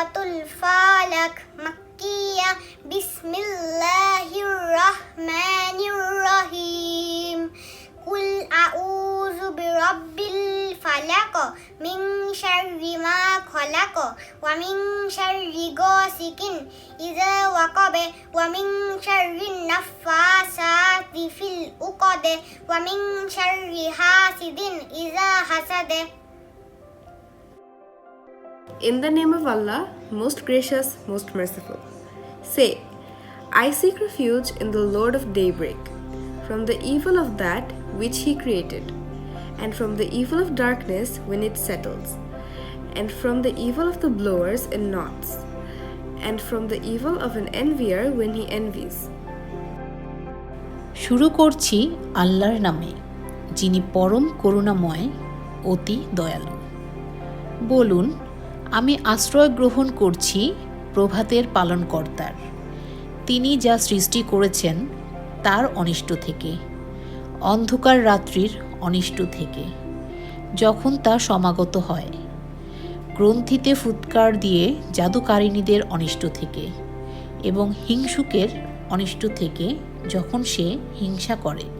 সুরাতুল ফালাক মাক্কিয়া। বিসমিল্লাহির রহমানির রহিম কুল আউযু বিরাব্বিল ফালাক মিন শাররি মা খলাক ওয়া মিন শাররি গাসিকিন ইযা ওয়াকাবে ওয়া মিন শাররি নাফাসাতি ফিল উকাদে ওয়া মিন শাররি হাসিদিন ইযা হাসাদে। In the name of Allah, most gracious, most merciful. Say, I seek refuge in the Lord of daybreak, from the evil of that which He created, and from the evil of darkness when it settles, and from the evil of the blowers in knots, and from the evil of an envier when he envies. শুরু করছি আল্লাহর নামে যিনি পরম করুণাময় অতি দয়ালু বলুন আমি আশ্রয় গ্রহণ করছি প্রভাতের পালনকর্তার। তিনি যা সৃষ্টি করেছেন, তার অনিষ্ট থেকে। অন্ধকার রাত্রির অনিষ্ট থেকে। যখন তা সমাগত হয়। গ্রন্থিতে ফুৎকার দিয়ে জাদুকারিণীদের অনিষ্ট থেকে এবং হিংসুকের অনিষ্ট থেকে যখন সে হিংসা করে।